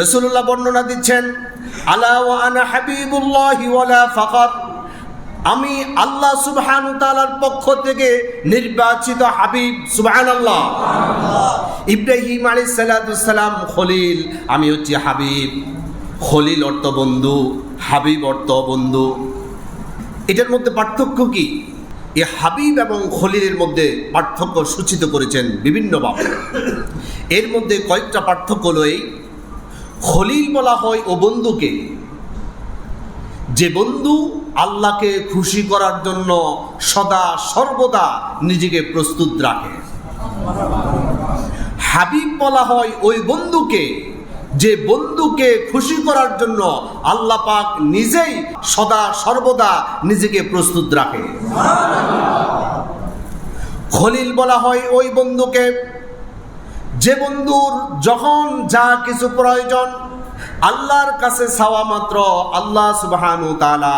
রসুল্লাহ বর্ণনা দিচ্ছেন, আলা হাবিবুল্লাহি ওয়ালা আমি আল্লাহ সুবহান তাআলার পক্ষ থেকে নির্বাচিত হাবিব, সুবহানাল্লাহ। ইব্রাহিম আলাইহিস সালাম খলিল, আমি হচ্ছি হাবিব। খলিল অর্থ বন্ধু, হাবিব অর্থ বন্ধু। এটার মধ্যে পার্থক্য কি? এ হাবিব এবং খলিলের মধ্যে পার্থক্য সূচিত করেছেন বিভিন্নভাবে এর মধ্যে কয়েকটা পার্থক্য হলো এই খলিল বলা হয় ও বন্ধুকে। যে বন্ধু আল্লাহকে খুশি করার জন্য সদা সর্বদা নিজেকে প্রস্তুত রাখে। হাবিব বলা হয় ওই বন্ধুকে যে বন্ধুকে খুশি করার জন্য আল্লাহ পাক নিজেই সদা সর্বদা নিজেকে প্রস্তুত রাখে। খলিল বলা হয় ওই বন্ধুকে যে বন্ধুর যখন যা কিছু প্রয়োজন, আল্লাহর কাছে চাওয়া মাত্র আল্লাহ সুবহানু তাআলা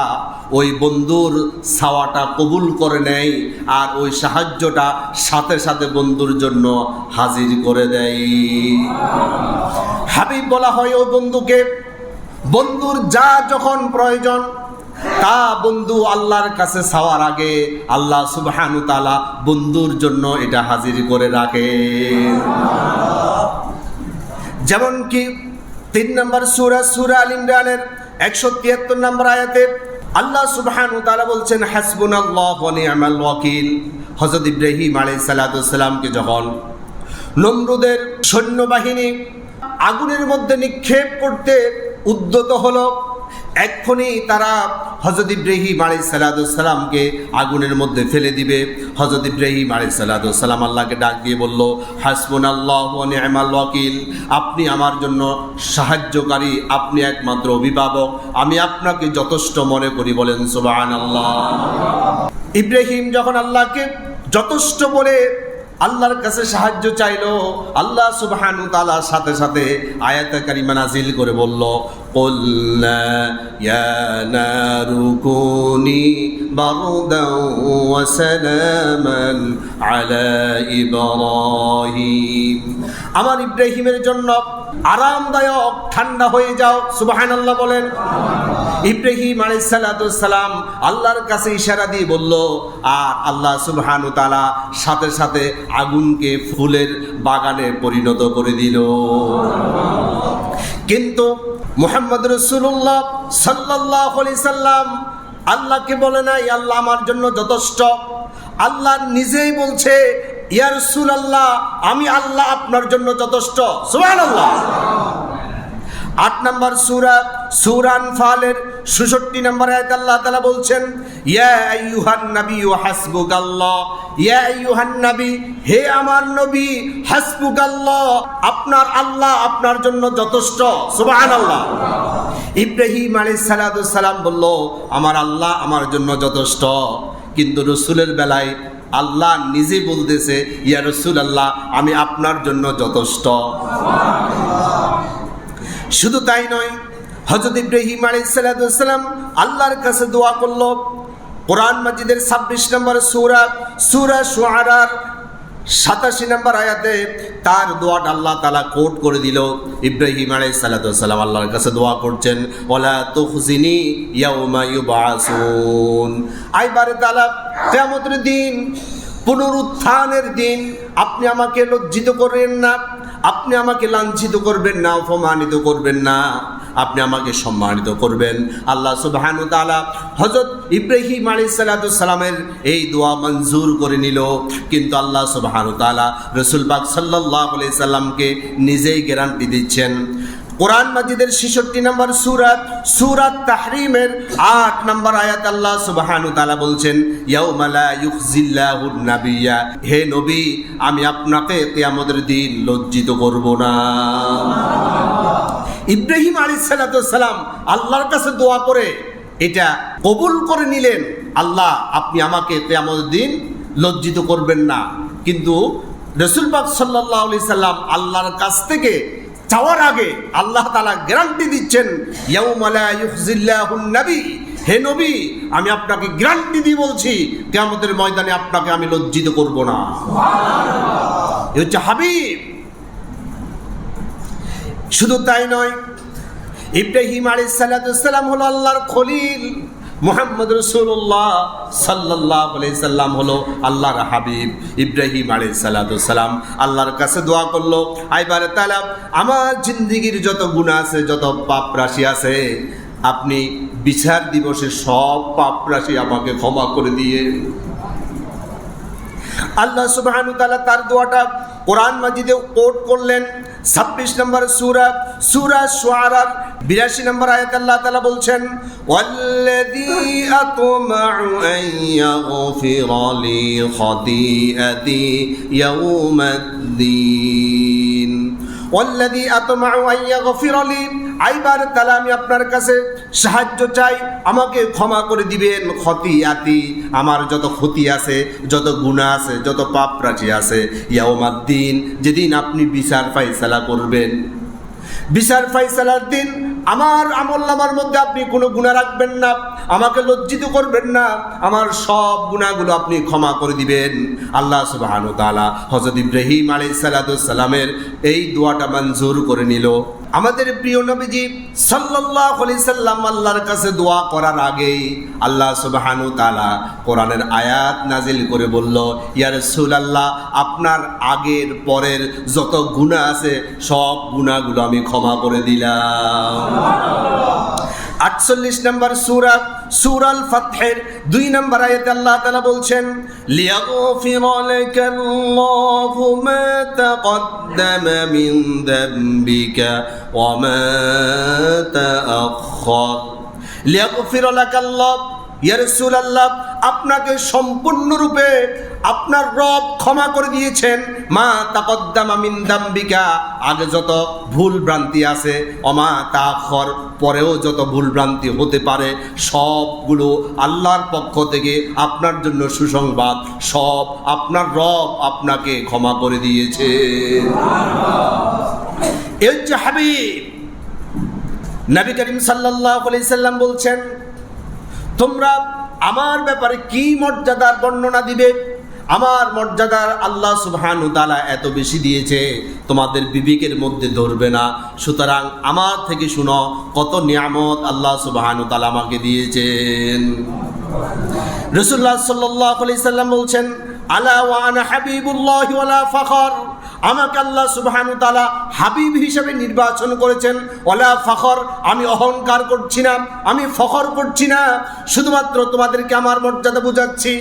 ওই বন্ধুর চাওয়াটা কবুল করে নেয় আর ওই সাহায্যটা সাথে সাথে বন্ধুর জন্য হাজির করে দেয়। হাবিব বলা হয় ওই বন্ধুকে, বন্ধুর যা যখন প্রয়োজন, তা বন্ধু আল্লাহর কাছে চাওয়ার আগে আল্লাহ সুবহানু তাআলা বন্ধুর জন্য এটা হাজির করে রাখে। যেমন কি তিন নম্বর সুরা সুরা আল ইমরানের একশো তিয়াত্তর নম্বর আয়াতে আল্লাহ সুবহানু তারা বলছেন, হাসবুনাল্লাহ ওয়া আমাল ওয়াকিল। হজরত ইব্রাহিম আলাই সালাতামকে যখন নমরুদের সৈন্যবাহিনী আগুনের মধ্যে নিক্ষেপ করতে উদ্যত হলো এক্ষুনি তারা হজরত ইব্রাহিম আলী সালাদুসাল্লামকে আগুনের মধ্যে ফেলে দিবে। হজরত ইব্রাহিম আলী সালাদুসাল্লাম আল্লাহকে ডাক দিয়ে বলল হাসবুন আল্লাহ নি'মাল ওয়াকিল, আপনি আমার জন্য সাহায্যকারী, আপনি একমাত্র অভিভাবক। আমি আপনাকে যথেষ্ট মনে করি বলেন সুবাহান আল্লাহ ইব্রাহিম যখন আল্লাহকে যথেষ্ট বলে আল্লাহর কাছে সাহায্য চাইলো, আল্লাহ সুবহানু তাআলা সাথে সাথে আয়াতে কারিমা নাজিল করে বলল قلنا يا نار كوني بردا وسلاما على إبراهيم আমার ইব্রাহিমের জন্য আরামদায়ক ঠান্ডা হয়ে যাও সুবহানাল্লাহ বলেন ইব্রাহিম আলাইসালাম আল্লাহর কাছে ইশারা দিয়ে বলল আর আল্লাহ সুবহানু তালা সাথে সাথে আগুনকে ফুলের বাগানে পরিণত করে দিল কিন্তু মুহাম্মদ রসুল্লাহ সাল্লাহ সাল্লাম আল্লাহকে বলে না ই আল্লাহ আমার জন্য যথেষ্ট। আল্লাহ নিজেই বলছে ইয়ারসুল আল্লাহ আমি আল্লাহ আপনার জন্য যথেষ্ট। সুহান আল্লাহ আট নম্বর সুরা সুরান ফালের সুষট্টি নম্বর আয়াত আল্লাহ তাআলা বলছেন, ইয়া আইয়ুহান নবী হাসবুকাল্লাহ, ইয়া আইয়ুহান নবী, হে আমার নবী, হাসবুকাল্লাহ, আপনার আল্লাহ আপনার জন্য যথেষ্ট, সুবহানাল্লাহ। ইব্রাহিম আলাইহিস সালাতু সালাম বলল, আমার আল্লাহ আমার জন্য যথেষ্ট। কিন্তু রসুলের বেলায় আল্লাহ নিজে বলতেছে, ইয়া রসুল আল্লাহ আমি আপনার জন্য যথেষ্ট। শুধু তাই নয় হজরত ইব্রাহিম আলাইসালাম আল্লাহর কাছে দোয়া করল। কোরআন মাজিদের ছাব্বিশ নম্বর সুরা সুরা সুয়ারার সাতাশি নম্বর আয়াতে তার দোয়াটা আল্লাহ তালা কোট করে দিল। ইব্রাহিম আলাই সালাতাম আল্লাহর কাছে দোয়া করছেন ওলা তুহজিনি ইয়াউমা ইউবাসুন। আইবারে তালা কিয়ামতের দিন, পুনরুত্থানের দিন, আপনি আমাকে লজ্জিত করবেন না। আপনি আমাকে লাঞ্ছিত করবেন না, অপমানিত করবেন না। আপনি আমাকে সম্মানিত করবেন। আল্লাহ সুবহানু হযরত ইব্রাহিম আলী সালাতামের এই দোয়া মঞ্জুর করে নিল। কিন্তু আল্লাহ সুবহানু রাসূল সাল্লাহ সাল্লাল্লাহু আলাইহি সাল্লামকে নিজেই গ্যারান্টি দিচ্ছেন। কোরআন মাজিদের ছেষট্টি নম্বর সুরাত সুরাত তাহরিমের আট নম্বর আয়াত আল্লাহ সুবহানু তালা বলছেন, ইয়াউমা লা ইউখজিল্লাহু নাবিয়্যা হে নবী, আমি আপনাকে কিয়ামতের দিন লজ্জিত করব না। ইব্রাহিম আলী সালাম আল্লাহর কাছে দোয়া করে, এটা কবুল করে নিলেন, আল্লাহ, আপনি আমাকে কেয়ামত দিন লজ্জিত করবেন না। কিন্তু রসুল পাক সাল্লাহ আলি সাল্লাম আল্লাহর কাছ থেকে চাওয়ার আগে আল্লাহ তালা গ্যারান্টি দিচ্ছেন নবী। হে নবী, আমি আপনাকে গ্যারান্টি দিয়ে বলছি, কেয়ামতের ময়দানে আপনাকে আমি লজ্জিত করব না। হচ্ছে হাবিব। শুধু তাই নয়, ইব্রাহিম আলী সাল্লাম হলো আল্লাহর খলিল। মোহাম্মদ রসুল্লাহ সাল্লাহ সাল্লাম হলো আল্লাহর হাবিব ইব্রাহিম আলী সাল্লাম আল্লাহর কাছে দোয়া করল, আইবার তালা আমার জিন্দিগির যত গুণা আছে, যত পাপ রাশি আছে, আপনি বিচার দিবসে সব পাপ রাশি আমাকে ক্ষমা করে দিয়ে। আল্লাহ সুবহানু তাআলা তার দোয়াটা কোরআন মাজিদে কোট করলেন। ছাব্বিশ নম্বর সুরা সুরা সোয়ারার বিরাশি নম্বর আয়াত আল্লাহ তালা বলছেন ওয়াল্লাযী আতমাউ আন ইয়াগফিরা লি আইবার তাহলে আমি আপনার কাছে সাহায্য চাই, আমাকে ক্ষমা করে দিবেন। ক্ষতি আতি আমার যত ক্ষতি আছে, যত গুণা আছে, যত পাপ রাশি আছে, ইয়াউমাদ্দিন, যেদিন আপনি বিচার ফাইসালা করবেন। বিচার ফাইসালার দিন আমার আমল নামার মধ্যে আপনি কোনো গুণা রাখবেন না। আমাকে লজ্জিত করবেন না। আমার সব গুণাগুলো আপনি ক্ষমা করে দিবেন। আল্লাহ সুবাহানু তালা হজরত ইব্রাহিম আলি সালামের এই দোয়াটা মঞ্জুর করে নিল। আমাদের প্রিয় নবীজি সাল্লাহ সাল্লাম আল্লাহর কাছে দোয়া করার আগেই আল্লাহ সুবাহানু তালা কোরআনের আয়াত নাজিল করে বলল ইয়ার আল্লাহ আপনার আগের পরের যত গুণা আছে, সব গুণাগুলো আমি ক্ষমা করে দিলাম। আটচল্লিশ নম্বর সুরা, সুরাল ফাতহের দুই নম্বর আয়াতে আল্লাহ তাআলা বলছেন, লিয়াগফির লাকাল্লাহু মা তাকদ্দামা মিন দামবিকা ওয়া মা লিয়াগফির লাকাল্লাহ ইয়া রাসূলুল্লাহ, আপনাকে সম্পূর্ণরূপে আপনার রব ক্ষমা করে দিয়েছেন। মা তাকদ্দামা মিন দাম্বিকা, আগে যত ভুল ভ্রান্তি আছে, অমা তাখর পরেও যত ভুল ভ্রান্তি হতে পারে, সবগুলো আল্লাহর পক্ষ থেকে আপনার জন্য সুসংবাদ, সব আপনার রব আপনাকে ক্ষমা করে দিয়েছে। এ হচ্ছে হাবিব, নবী করিম সাল্লাল্লাহু আলাইহি সাল্লাম বলছেন তোমরা আমার ব্যাপারে কি মর্যাদার বর্ণনা দিবে? আমার মর্যাদার আল্লাহ সুবহানু তালা এত বেশি দিয়েছে, তোমাদের বিবেকের মধ্যে ধরবে না। সুতরাং আমার থেকে শুনো, কত নিয়ামত আল্লাহ সুবহানু তালা আমাকে দিয়েছেন। রসুল্লাহ সাল্লাহ সাল্লাম বলছেন, আলা ওয়ানা হাবিবুল্লাহ ওয়ালা ফখর। আমাকে আল্লাহ সুবহানু তালা হাবিব হিসেবে নির্বাচন করেছেন। ওলা ফখর, আমি অহংকার করছি না, আমি ফখর করছি না। শুধুমাত্র তোমাদেরকে আমার মর্যাদা বুঝাচ্ছি।